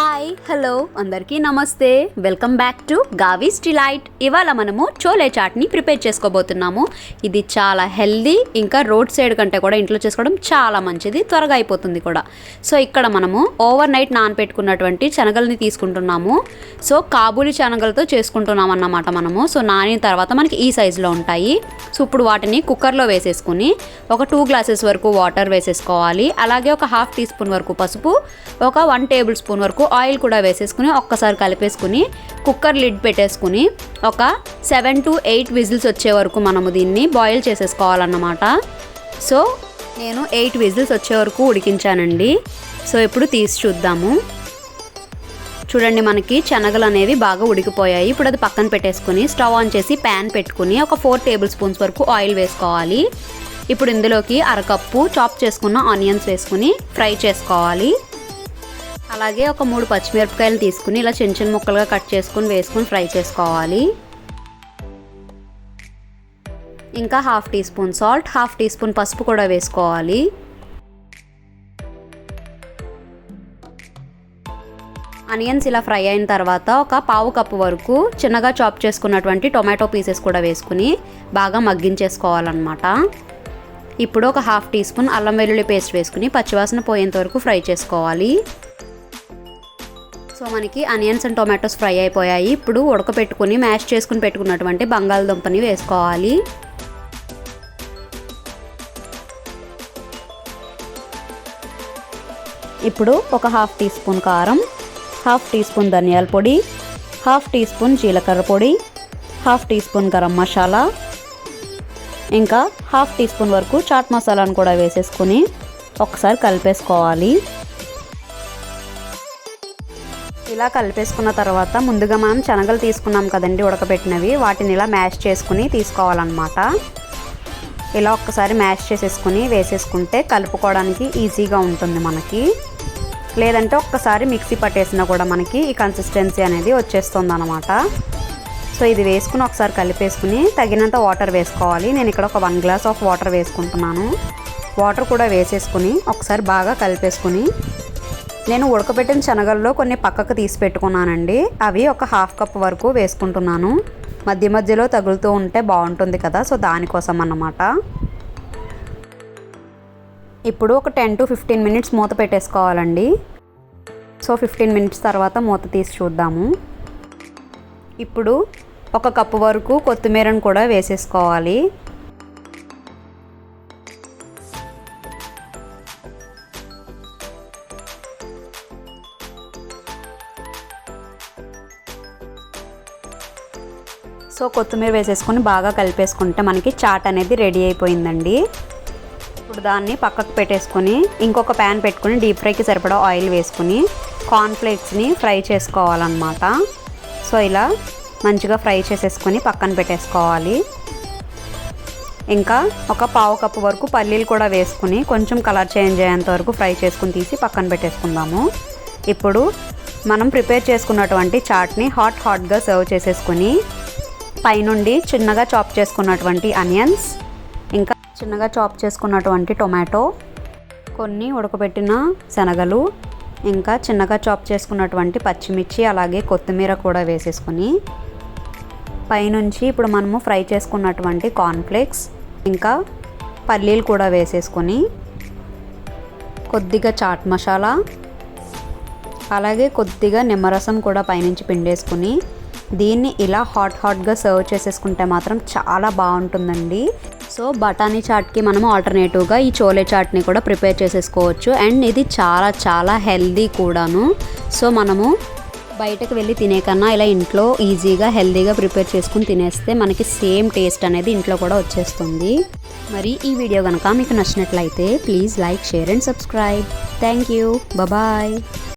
Hi hello అందరికీ నమస్తే. Welcome back to Gavi's delight. ఇవాళ మనము చోలే చాట్ని ప్రిపేర్ చేసుకోబోతున్నాము. ఇది చాలా హెల్దీ ఇంకా రోడ్ సైడ్ కంటే కూడా ఇంట్లో చేసుకోవడం చాలా మంచిది త్వరగా అయిపోతుంది కూడా. సో ఇక్కడ మనము ఓవర్ నైట్ నానపెట్టుకున్నటువంటి శనగల్ని తీసుకుంటున్నాము. సో కాబూలి శనగలతో చేసుకుంటున్నాం అన్నమాట మనము. సో నానిన తర్వాత మనకి ఈ సైజులో ఉంటాయి. సో ఇప్పుడు వాటిని కుక్కర్లో వేసేసుకుని ఒక టూ గ్లాసెస్ వరకు వాటర్ వేసేసుకోవాలి. అలాగే ఒక హాఫ్ టీ స్పూన్ వరకు పసుపు ఒక వన్ టేబుల్ స్పూన్ వరకు ఆయిల్ కూడా వేసేసుకుని ఒక్కసారి కలిపేసుకుని కుక్కర్ లిడ్ పెట్టేసుకుని ఒక సెవెన్ టు ఎయిట్ విజిల్స్ వచ్చే వరకు మనము దీన్ని బాయిల్ చేసేసుకోవాలన్నమాట. సో నేను ఎయిట్ విజిల్స్ వచ్చే వరకు ఉడికించానండి. సో ఇప్పుడు తీసి చూద్దాము. చూడండి మనకి శనగలు అనేవి బాగా ఉడికిపోయాయి. ఇప్పుడు అది పక్కన పెట్టేసుకుని స్టవ్ ఆన్ చేసి ప్యాన్ పెట్టుకుని ఒక ఫోర్ టేబుల్ స్పూన్స్ వరకు ఆయిల్ వేసుకోవాలి. ఇప్పుడు ఇందులోకి అరకప్పు చాప్ చేసుకున్న ఆనియన్స్ వేసుకుని ఫ్రై చేసుకోవాలి. అలాగే ఒక మూడు పచ్చిమిరపకాయలు తీసుకుని ఇలా చిన్న చిన్న ముక్కలుగా కట్ చేసుకుని వేసుకుని ఫ్రై చేసుకోవాలి. ఇంకా half teaspoon salt half teaspoon పసుపు కూడా వేసుకోవాలి. ఆనియన్స్ ఇలా ఫ్రై అయిన తర్వాత ఒక పావు కప్పు వరకు చిన్నగా చాప్ చేసుకున్నటువంటి టొమాటో పీసెస్ కూడా వేసుకుని బాగా మగ్గించేసుకోవాలన్నమాట. ఇప్పుడు ఒక హాఫ్ టీ స్పూన్ అల్లం వెల్లుల్లి పేస్ట్ వేసుకుని పచ్చివాసన పోయేంత వరకు ఫ్రై చేసుకోవాలి. సో మనకి ఆనియన్స్ అండ్ టొమాటోస్ ఫ్రై అయిపోయాయి. ఇప్పుడు ఉడకపెట్టుకుని మ్యాష్ చేసుకుని పెట్టుకున్నటువంటి బంగాళదుంపని వేసుకోవాలి. ఇప్పుడు ఒక హాఫ్ టీ స్పూన్ కారం హాఫ్ టీ స్పూన్ ధనియాల పొడి హాఫ్ టీ స్పూన్ జీలకర్ర పొడి half teaspoon garam masala ఇంకా హాఫ్ టీ స్పూన్ వరకు చాట్ మసాలాను కూడా వేసేసుకుని ఒకసారి కలిపేసుకోవాలి. ఇలా కలిపేసుకున్న తర్వాత ముందుగా మనం శనగలు తీసుకున్నాం కదండి ఉడకబెట్టినవి. వాటిని ఇలా మ్యాష్ చేసుకుని తీసుకోవాలన్నమాట. ఇలా ఒక్కసారి మ్యాష్ చేసేసుకుని వేసేసుకుంటే కలుపుకోవడానికి ఈజీగా ఉంటుంది మనకి. లేదంటే ఒక్కసారి మిక్సీ పట్టేసినా కూడా మనకి ఈ కన్సిస్టెన్సీ అనేది వచ్చేస్తుంది అనమాట సో ఇది వేసుకుని ఒకసారి కలిపేసుకుని తగినంత వాటర్ వేసుకోవాలి. నేను ఇక్కడ ఒక వన్ గ్లాస్ ఆఫ్ వాటర్ వేసుకుంటున్నాను. వాటర్ కూడా వేసేసుకుని ఒకసారి బాగా కలిపేసుకుని నేను ఉడకబెట్టిన శనగల్లో కొన్ని పక్కకు తీసి పెట్టుకున్నానండి. అవి ఒక హాఫ్ కప్ వరకు వేసుకుంటున్నాను. మధ్య మధ్యలో తగులుతూ ఉంటే బాగుంటుంది కదా సో దానికోసం అన్నమాట. ఇప్పుడు ఒక టెన్ టు ఫిఫ్టీన్ మినిట్స్ మూత పెట్టేసుకోవాలండి. సో ఫిఫ్టీన్ మినిట్స్ తర్వాత మూత తీసి చూద్దాము. ఇప్పుడు ఒక కప్పు వరకు కొత్తిమీరను కూడా వేసేసుకోవాలి. సో కొత్తిమీర వేసేసుకొని బాగా కలిపేసుకుంటే మనకి చాట్ అనేది రెడీ అయిపోయిందండి. ఇప్పుడు దాన్ని పక్కకు పెట్టేసుకొని ఇంకొక ప్యాన్ పెట్టుకుని డీప్ ఫ్రైకి సరిపడా ఆయిల్ వేసుకుని కార్న్ఫ్లేక్స్ని ఫ్రై చేసుకోవాలన్నమాట. సో ఇలా మంచిగా ఫ్రై చేసేసుకొని పక్కన పెట్టేసుకోవాలి. ఇంకా ఒక పావు కప్పు వరకు పల్లీలు కూడా వేసుకుని కొంచెం కలర్ చేంజ్ అయ్యేంత వరకు ఫ్రై చేసుకుని తీసి పక్కన పెట్టేసుకుందాము. ఇప్పుడు మనం ప్రిపేర్ చేసుకున్నటువంటి చాట్ని హాట్ హాట్గా సర్వ్ చేసేసుకుని పైనుండి చిన్నగా చాప్ చేసుకున్నటువంటి అనియన్స్ ఇంకా చిన్నగా చాప్ చేసుకున్నటువంటి టొమాటో కొన్ని ఉడకబెట్టిన శనగలు ఇంకా చిన్నగా చాప్ చేసుకున్నటువంటి పచ్చిమిర్చి అలాగే కొత్తిమీర కూడా వేసేసుకొని పైనుంచి ఇప్పుడు మనము ఫ్రై చేసుకున్నటువంటి కార్న్ఫ్లేక్స్ ఇంకా పల్లీలు కూడా వేసేసుకొని కొద్దిగా చాట్ మసాలా అలాగే కొద్దిగా నిమ్మరసం కూడా పైనుంచి పిండేసుకుని దీన్ని ఇలా హాట్ హాట్గా సర్వ్ చేసేసుకుంటే మాత్రం చాలా బాగుంటుందండి. సో బఠానీ చాట్కి మనం ఆల్టర్నేటివ్గా ఈ చోలే చాట్ని కూడా ప్రిపేర్ చేసేసుకోవచ్చు. అండ్ ఇది చాలా చాలా హెల్దీ కూడాను. సో మనము బయటకు వెళ్ళి తినే కన్నా ఇలా ఇంట్లో ఈజీగా హెల్దీగా ప్రిపేర్ చేసుకుని తినేస్తే మనకి సేమ్ టేస్ట్ అనేది ఇంట్లో కూడా వచ్చేస్తుంది. మరి ఈ వీడియో కనుక మీకు నచ్చినట్లయితే please like share and subscribe. Thank you. Bye